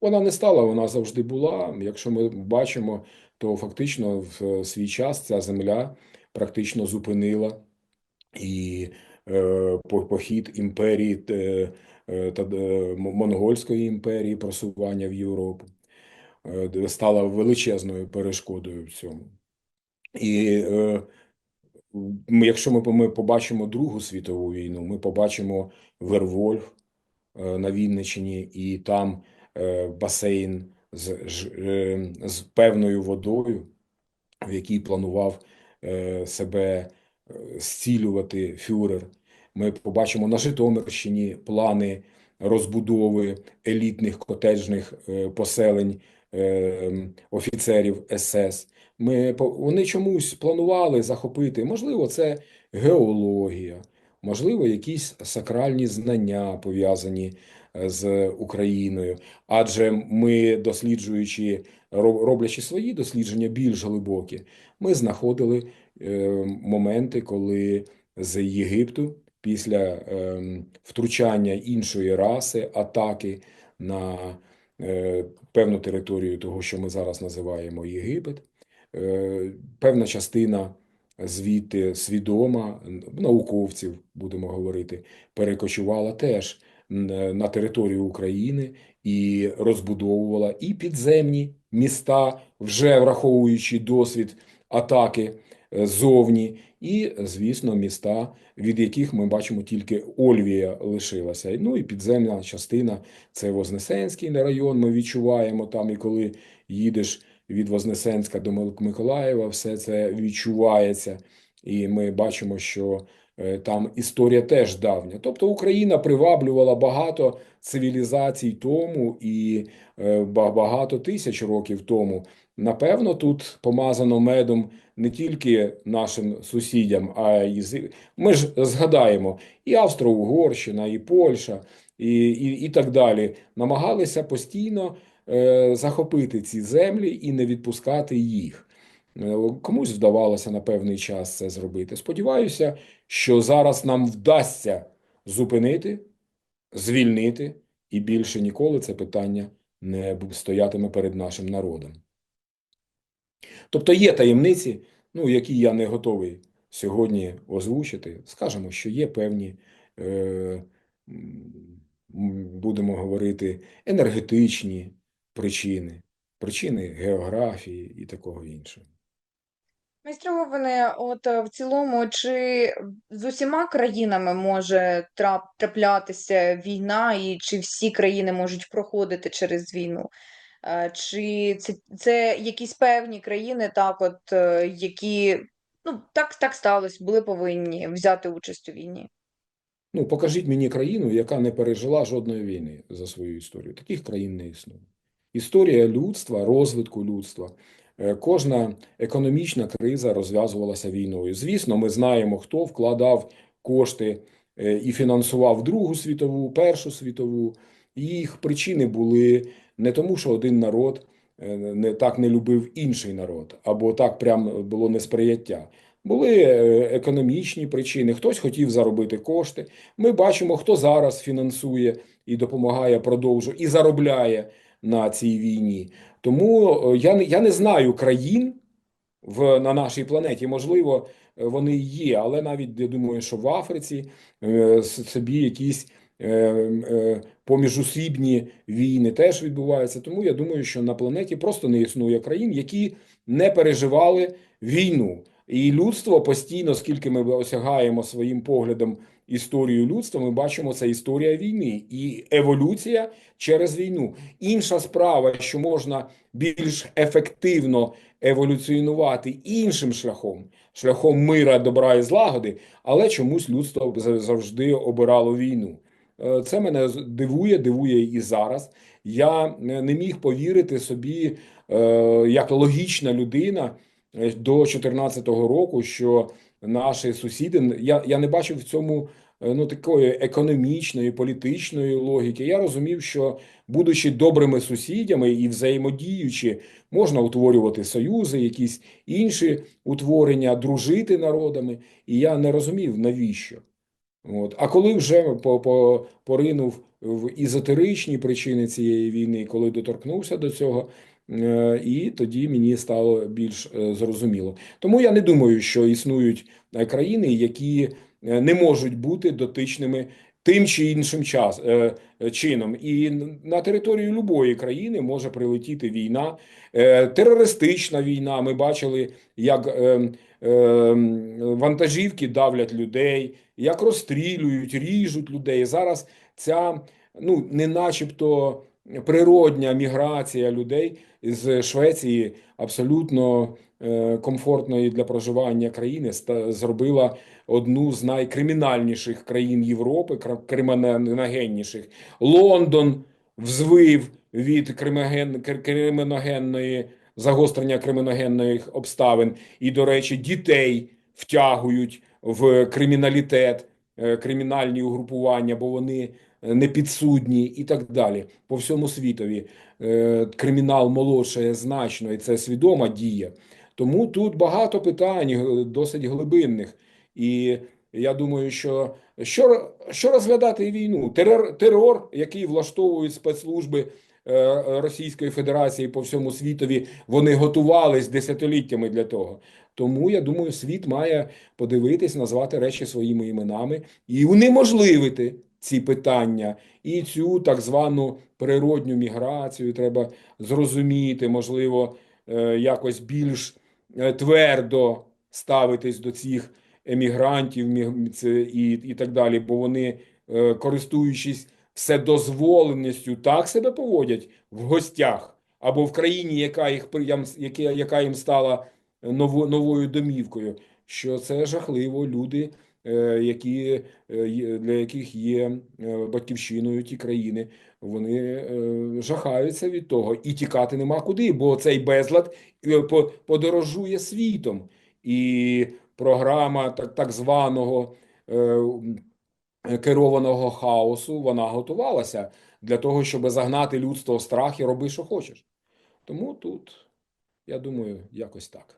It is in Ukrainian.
Вона не стала, вона завжди була. Якщо ми бачимо, то фактично в свій час ця земля практично зупинила і е, похід імперії е, е, та е, Монгольської імперії, просування в Європу, е, стала величезною перешкодою в цьому. І е, якщо ми, ми побачимо Другу світову війну, ми побачимо Вервольф е, на Вінниччині, і там е, басейн з, е, з певною водою, в якій планував е, себе е, зцілювати фюрер. Ми побачимо на Житомирщині плани розбудови елітних котеджних е, поселень е, офіцерів СС. Ми, вони чомусь планували захопити, можливо, це геологія, можливо, якісь сакральні знання пов'язані е, з Україною. Адже ми, досліджуючи, роблячи свої дослідження більш глибокі, ми знаходили е, моменти, коли з Єгипту після е, втручання іншої раси, атаки на е, певну територію того, що ми зараз називаємо Єгипет, е, певна частина звідти свідома науковців, будемо говорити, перекочувала теж на територію України і розбудовувала і підземні міста, вже враховуючи досвід атаки е, зовні, і, звісно, міста, від яких ми бачимо тільки Ольвія лишилася. Ну і підземна частина це Вознесенський район. Ми відчуваємо там, і коли їдеш від Вознесенська до Миколаєва, все це відчувається. І ми бачимо, що е, там історія теж давня. Тобто Україна приваблювала багато цивілізацій тому і е, багато тисяч років тому. Напевно, тут помазано медом не тільки нашим сусідям, а й ми ж згадаємо і Австро-Угорщина, і Польща, і, і, і так далі. Намагалися постійно е, захопити ці землі і не відпускати їх. Е, Комусь вдавалося на певний час це зробити. Сподіваюся, що зараз нам вдасться зупинити, звільнити, і більше ніколи це питання не стоятиме перед нашим народом. Тобто є таємниці, ну, які я не готовий сьогодні озвучити. Скажемо, що є певні, е, будемо говорити, енергетичні причини, причини географії і такого іншого. Майстре Говане, от е, в цілому, чи з усіма країнами може траплятися війна, і чи всі країни можуть проходити через війну? Е, Чи це, це якісь певні країни, так, от, е, які, ну, так, так сталося, були повинні взяти участь у війні? Ну, покажіть мені країну, яка не пережила жодної війни за свою історію. Таких країн не існує. Історія людства, розвитку людства, кожна економічна криза розв'язувалася війною. Звісно, ми знаємо, хто вкладав кошти е, і фінансував Другу світову, Першу світову. І Їх причини були не тому, що один народ е, не так не любив інший народ, або так прям було несприяття. Були е, економічні причини. Хтось хотів заробити кошти. Ми бачимо, хто зараз фінансує і допомагає продовжу і заробляє на цій війні. Тому е, я не, я не знаю країн в, на нашій планеті. Можливо, е, вони є, але навіть я думаю, що в Африці е, собі якісь поміжусібні війни теж відбуваються. Тому я думаю, що на планеті просто не існує країн, які не переживали війну. І людство постійно, скільки ми осягаємо своїм поглядом історію людства, ми бачимо це історія війни і еволюція через війну. Інша справа, що можна більш ефективно еволюціонувати іншим шляхом, шляхом мира, добра і злагоди, але чомусь людство завжди обирало війну. Е, Це мене дивує, дивує і зараз. Я не міг повірити собі, е, як логічна людина до 2014 року, що наші сусіди, я, я не бачив в цьому е, ну, такої економічної, політичної логіки. Я розумів, що, будучи добрими сусідями і взаємодіючи, можна утворювати союзи, якісь інші утворення, дружити народами. І я не розумів, навіщо. От. А коли вже по, по, поринув в ізотеричні причини цієї війни, коли доторкнувся до цього, і тоді мені стало більш е, зрозуміло. Тому я не думаю, що існують е, країни, які е, не можуть бути дотичними тим чи іншим час, е, е, чином. І на територію любої країни може прилетіти війна, е, терористична війна. Ми бачили, як е, е, вантажівки давлять людей, як розстрілюють, ріжуть людей. Зараз ця ну не начебто природня міграція людей з Швеції абсолютно е, комфортної для проживання країни зробила одну з найкримінальніших країн Європи, криміногенніших. Лондон взвив від кримоген, криміногенної загострення криміногенних обставин, і, до речі, дітей втягують в криміналітет, е, кримінальні угрупування, бо вони е, не підсудні і так далі. По всьому світові е, кримінал молодшає значно, і це свідома дія. Тому тут багато питань е, досить глибинних. І я думаю, що що, що розглядати війну? Терор, терор, який влаштовують спецслужби Російської Федерації по всьому світові, вони готувались десятиліттями для того. Тому я думаю, світ має подивитись, назвати речі своїми іменами і унеможливити ці питання, і цю так звану природню міграцію треба зрозуміти, можливо, е, якось більш е, твердо ставитись до цих емігрантів і, і так далі, бо вони, е, користуючись вседозволеністю, так себе поводять в гостях. Або в країні, яка їх яка, їм стала ново, новою домівкою, що це жахливо. Люди, які, е, для яких є е, батьківщиною ті країни, вони е, жахаються від того і тікати нема куди, бо цей безлад е, подорожує світом. І програма так, так званого е, керованого хаосу, вона готувалася для того, щоб загнати людство в страх і роби, що хочеш. Тому тут, я думаю, якось так.